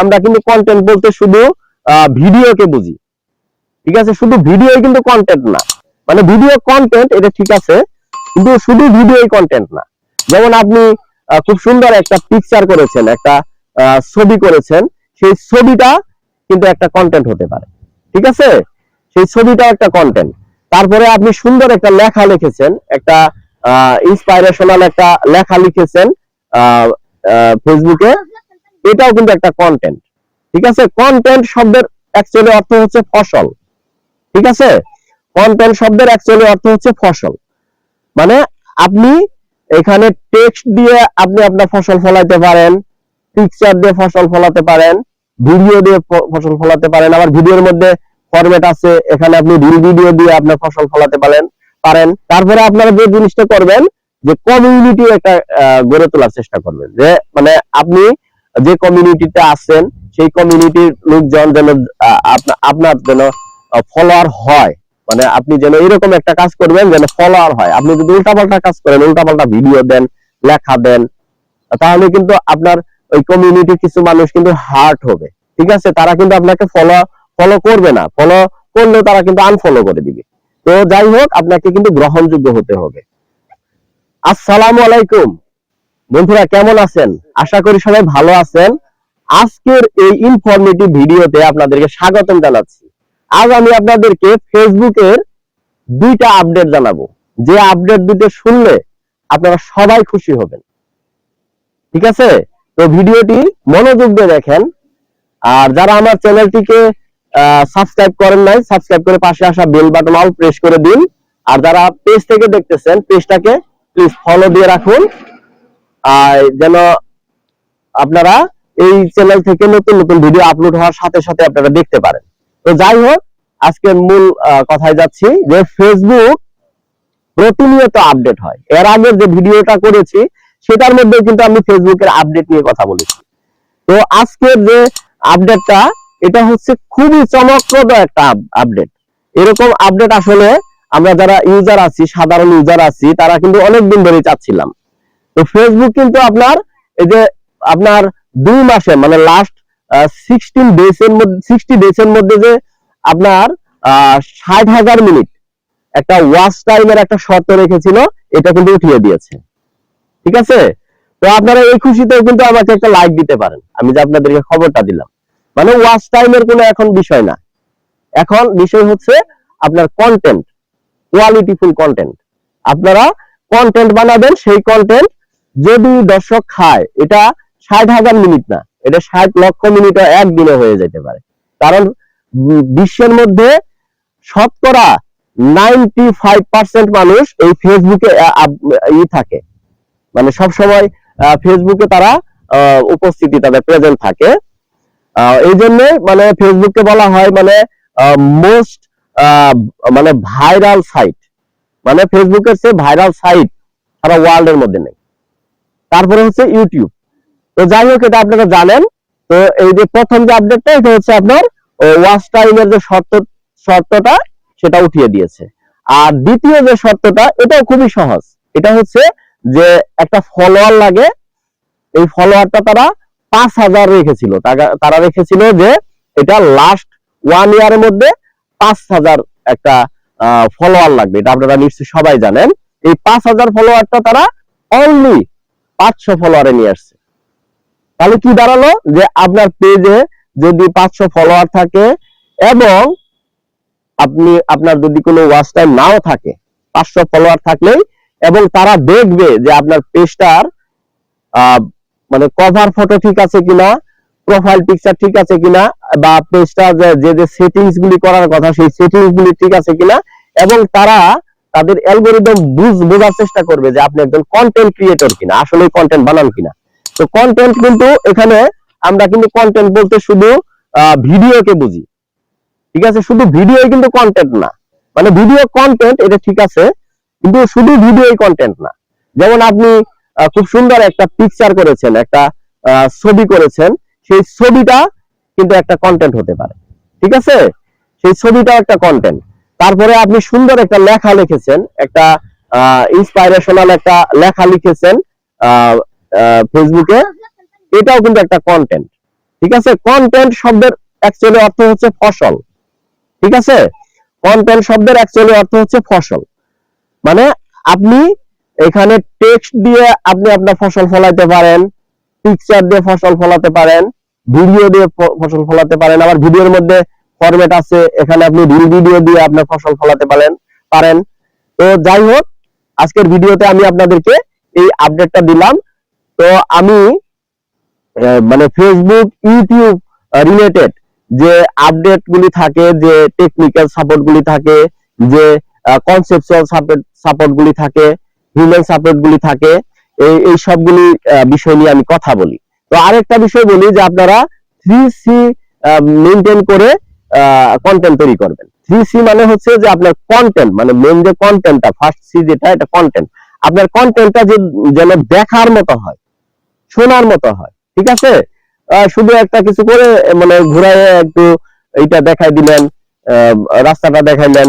আমরা কিন্তু কন্টেন্ট বলতে শুধু ভিডিওকে বুঝি। ঠিক আছে? শুধু ভিডিও কিন্তু কন্টেন্ট না। মানে ভিডিও কন্টেন্ট এটা ঠিক আছে, কিন্তু শুধু ভিডিওই কন্টেন্ট না। যেমন আপনি খুব সুন্দর একটা পিকচার করেছেন, একটা ছবি করেছেন, সেই ছবিটা কিন্তু একটা কন্টেন্ট হতে পারে। ঠিক আছে? সেই ছবিটা একটা কন্টেন্ট তারপরে আপনি সুন্দর একটা লেখা লিখেছেন, একটা ইন্সপাইরেশনাল একটা লেখা লিখেছেন ফেসবুকে এটাও কিন্তু একটা কন্টেন্ট ঠিক আছে? কন্টেন্ট শব্দের অ্যাকচুয়ালি অর্থ হচ্ছে ফসল, ঠিক আছে? কন্টেন্ট শব্দের অ্যাকচুয়ালি অর্থ হচ্ছে ফসল। মানে আপনি এখানে টেক্সট দিয়ে আপনি আপনার ফসল ফলাইতে পারেন পিকচার দিয়ে ফসল ফলাতে পারেন ভিডিও দিয়ে ফসল ফলাতে পারেন। আবার ভিডিওর মধ্যে ফরম্যাট আছে, এখানে আপনি রিল ভিডিও দিয়ে আপনার ফসল ফলাতে পারেন পারেন। তারপরে আপনারা যে জিনিসটা করবেন, যে কমিউনিটি একটা গড়ে তোলার চেষ্টা করবেন। যে মানে আপনি যে কমিউনিটিতে আছেন, সেই কমিউনিটির লোকজন যেন আপনার যেন ফলোয়ার হয়। মানে আপনি যেন এরকম একটা কাজ করবেন যেন ফলোয়ার হয়। আপনি যদি উল্টাপাল্টা কাজ করেন, উল্টাপাল্টা ভিডিও দেন, লেখা দেন, তাহলে কিন্তু আপনার ওই কমিউনিটির কিছু মানুষ কিন্তু হার্ট হবে। ঠিক আছে? তারা কিন্তু আপনাকে ফলো ফলো করবে না। ফলো করলেও তারা কিন্তু আনফলো করে দিবে। তো যাই হোক, আপনাকে কিন্তু গ্রহণযোগ্য হতে হবে। আসসালামু আলাইকুম। বন্ধুরা কেমন আছেন? আশা করি সবাই ভালো আছেন। আজকের এই ইনফরমেটিভ ভিডিওতে আপনাদেরকে স্বাগতম জানাচ্ছি। আজ আমি আপনাদেরকে ফেসবুকের দুইটা আপডেট জানাব। যে আপডেট দুটো শুনলে আপনারা সবাই খুশি হবেন। ঠিক আছে? তো ভিডিওটি মনোযোগ দিয়ে দেখেন। আর যারা আমার চ্যানেলটিকে সাবস্ক্রাইব করেন নাই সাবস্ক্রাইব করে পাশে আসা বেল বাটন অল প্রেস করে দিন। আর যারা পেজ থেকে দেখতেছেন পেজটাকে প্লিজ ফলো দিয়ে রাখুন। আর যেন আপনারা এই চ্যানেল থেকে নতুন নতুন ভিডিও আপলোড হওয়ার সাথে সাথে আপনারা দেখতে পারেন। তো যাই হোক আজকের মূল কথায় যাচ্ছি যে ফেসবুক প্রতিনিয়ত আপডেট হয়। এর আগের যে ভিডিওটা করেছি, সেটার মধ্যে কিন্তু আমি ফেসবুকের আপডেট নিয়ে কথা বলেছি। তো আজকের যে আপডেটটা এটা হচ্ছে খুবই চমকপ্রদ একটা আপডেট এরকম আপডেট আসলে আমরা যারা ইউজার আছি, সাধারণ ইউজার আছি, তারা কিন্তু অনেকদিন ধরে চাচ্ছিলাম তো ফেসবুক কিন্তু আপনার এই যে আপনার দুই মাসে মানে লাস্ট সিক্সটিন ডেজ এর মধ্যে সিক্সটি ডেজ এর মধ্যে যে আপনার ষাট হাজার মিনিট একটা ওয়াচ টাইমের একটা শর্ত রেখেছিল, এটা কিন্তু উঠিয়ে দিয়েছে। ঠিক আছে? তো আপনারা এই খুশিতেও কিন্তু আমাকে একটা লাইক দিতে পারেন। আমি যে আপনাদেরকে খবরটা দিলাম। মানে ওয়াচ টাইমের কোনো এখন বিষয় না। এখন বিষয় হচ্ছে আপনার কন্টেন্ট কোয়ালিটিফুল কন্টেন্ট আপনারা কন্টেন্ট বানাবেন, সেই কন্টেন্ট যদি দর্শক খায়, এটা ষাট হাজার মিনিট না, এটা ষাট লক্ষ মিনিট একদিনে হয়ে যেতে পারে। কারণ বিশ্বের মধ্যে শতকরা নাইনটি ফাইভ পার্সেন্ট মানুষ এই ফেসবুকে ই থাকে। মানে সব সময় ফেসবুকে তারা উপস্থিতি, তাদের প্রেজেন্ট থাকে। এই জন্য মানে ফেসবুককে বলা হয় মানে মোস্ট মানে ভাইরাল সাইট মানে ফেসবুকের চেয়ে ভাইরাল সাইট সারা ওয়ার্ল্ড এর মধ্যে নেই। তারপরে হচ্ছে ইউটিউব তো যাই হোক, এটা আপনারা জানেন। তো এই যে প্রথম যে আপডেটটা এটা হচ্ছে আপনার ওয়াচ টাইমের যে শর্ত, শর্তটা, সেটা উঠিয়ে দিয়েছে। আর দ্বিতীয় যে শর্তটা, এটাও খুবই সহজ। এটা হচ্ছে যে একটা ফলোয়ার লাগে, এই ফলোয়ারটা তারা পাঁচ হাজার রেখেছিল। তারা- রেখেছিল যে এটা লাস্ট ওয়ান ইয়ারের মধ্যে পাঁচ হাজার একটা ফলোয়ার লাগবে। এটা আপনারা নিশ্চয়ই সবাই জানেন। এই পাঁচ হাজার ফলোয়ারটা তারা অনলি পাঁচশো ফলোয়ারে নিয়ে আসছে। তাহলে কি দাঁড়াল? যে আপনার পেজে যদি পাঁচশো ফলোয়ার থাকে এবং আপনি, আপনার যদি কোনো ওয়াচ টাইম নাও থাকে, পাঁচশো ফলোয়ার থাকলেই এবং তারা দেখবে যে আপনার পেজটার মানে কভার ফটো ঠিক আছে কিনা প্রোফাইল পিকচার ঠিক আছে কিনা, বা পেজটা যে যে সেটিংস গুলি করার কথা, সেই সেটিংস গুলি ঠিক আছে কিনা, এবং তারা তাদের অ্যালগোরিদম বুঝ, বোঝার চেষ্টা করবে যে আপনি একজন কন্টেন্ট ক্রিয়েটর কিনা, আসলে কন্টেন্ট বানান কিনা। তো কন্টেন্ট কিন্তু এখানে আমরা কিন্তু কন্টেন্ট বলতে শুধু ভিডিওকে বুঝি। ঠিক আছে? শুধু ভিডিও কিন্তু কন্টেন্ট না। মানে ভিডিও কন্টেন্ট এটা ঠিক আছে, কিন্তু শুধু ভিডিওই কন্টেন্ট না। যেমন আপনি খুব সুন্দর একটা পিকচার করেছেন, একটা ছবি করেছেন, সেই ছবিটা কিন্তু একটা কন্টেন্ট হতে পারে। ঠিক আছে? সেই ছবিটা একটা কন্টেন্ট তারপরে আপনি সুন্দর একটা লেখা লিখেছেন, একটা ইন্সপাইরেশনাল একটা লেখা লিখেছেন ফেসবুকে এটাও কিন্তু একটা কন্টেন্ট ঠিক আছে? কন্টেন্ট শব্দের অ্যাকচুয়ালি অর্থ হচ্ছে ফসল, ঠিক আছে? কন্টেন্ট শব্দের অ্যাকচুয়ালি অর্থ হচ্ছে ফসল। মানে আপনি এখানে টেক্সট দিয়ে আপনি আপনার ফসল ফলাইতে পারেন পিকচার দিয়ে ফসল ফলাতে পারেন ভিডিও দিয়ে ফসল ফলাতে পারেন। আবার ভিডিওর মধ্যে ফরম্যাট আছে, এখানে আপনি রিল ভিডিও দিয়ে আপনার ফসল ফলাতে পারেন পারেন। তো যাই হোক, আজকের ভিডিওতে আমি আপনাদেরকে এই আপডেটটা দিলাম। তো আমি মানে ফেসবুক ইউটিউব রিলেটেড যে আপডেট গুলি থাকে, যে টেকনিক্যাল সাপোর্ট গুলি থাকে, যে কনসেপচুয়াল সাপোর্ট গুলি থাকে হিউম্যান সাপোর্ট গুলি থাকে, এই এই সবগুলি বিষয় নিয়ে আমি কথা বলি। তো আরেকটা বিষয় বলি যে আপনারা থ্রি সি মেনটেন করে কন্টেন্ট তৈরি করবেন। থ্রি সি মানে হচ্ছে যে আপনার কন্টেন্ট মানে মেন যে কন্টেন্টটা ফার্স্ট সি যেটা, এটা কন্টেন্ট আপনার কন্টেন্টটা যে যেন দেখার মতো হয়, শোনার মতো হয়, ঠিক আছে? শুধু একটা কিছু করে মানে ঘুরায় একটু এইটা দেখাই দিলেন রাস্তাটা দেখাইলেন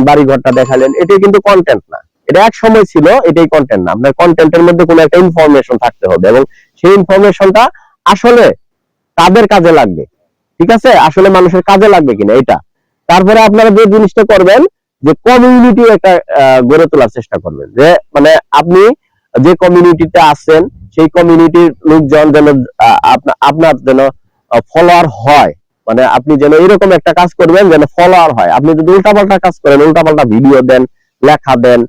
দেখালেন এটাই কিন্তু কন্টেন্ট না। এটা এক সময় ছিল, এটাই কন্টেন্ট না। আপনার কন্টেন্টের মধ্যে কোনো একটা ইনফরমেশন থাকতে হবে এবং সেই ইনফরমেশনটা আসলে কাদের কাজে লাগবে? ঠিক আছে? আসলে মানুষের কাজে লাগবে কিনা এটা? তারপরে আপনারা যে জিনিসটা করবেন, যে কমিউনিটি একটা গড়ে তোলার চেষ্টা করবেন। যে মানে আপনি যে কমিউনিটিতে আছেন, সেই কমিউনিটির লোকজন যেন আপনার যেন ফলোয়ার হয়। মানে আপনি যেন এরকম একটা কাজ করবেন যেন ফলোয়ার হয়। আপনি যদি উল্টাপাল্টা কাজ করেন, উল্টাপাল্টা ভিডিও দেন, লেখা দেন,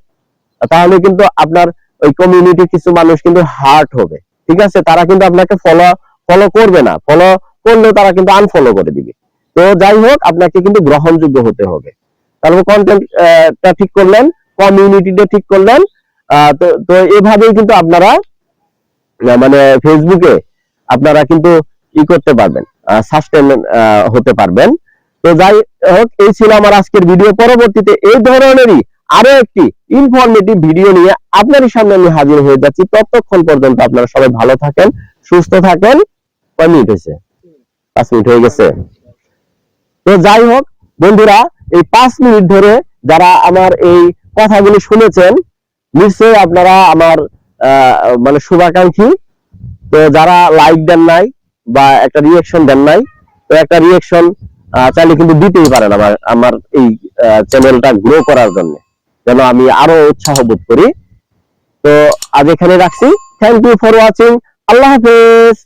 তাহলে কিন্তু আপনার ওই কমিউনিটির কিছু মানুষ কিন্তু হার্ট হবে। ঠিক আছে? তারা কিন্তু আপনাকে ফলো ফলো করবে না। ফলো করলেও তারা কিন্তু আনফলো করে দিবে। তো যাই হোক, আপনাকে কিন্তু গ্রহণযোগ্য হতে হবে। তারপর কন্টেন্টটা ঠিক করলেন কমিউনিটিটা ঠিক করলেন তো এভাবেই কিন্তু আপনারা মানে ফেসবুকে আপনারা কিন্তু ই করতে পারবেন সাস্টেন হতে পারবেন। তো যাই হোক, এই ছিল আমার আজকের ভিডিও পরবর্তীতে এই ধরনেরই আরও একটি ইনফরমেটিভ ভিডিও নিয়ে আপনারই সামনে আমি হাজির হয়ে যাচ্ছি। ততক্ষণ পর্যন্ত আপনারা সবাই ভালো থাকেন, সুস্থ থাকেন হয়েছে পাঁচ মিনিট হয়ে গেছে। তো যাই হোক, বন্ধুরা, এই পাঁচ মিনিট ধরে যারা আমার এই কথাগুলি শুনেছেন, নিশ্চয়ই আপনারা আমার মানে শুভাকাঙ্ক্ষী। তো যারা লাইক দেন নাই বা একটা রিয়েকশন দেন নাই, তো একটা রিয়েকশন চাইলে কিন্তু দিতেই পারেন আমার আমার এই চ্যানেলটা গ্রো করার জন্য। যেন আমি আরও উৎসাহ বোধ করি। তো আজ এখানে রাখছি। থ্যাংক ইউ ফর ওয়াচিং আল্লাহ হাফেজ।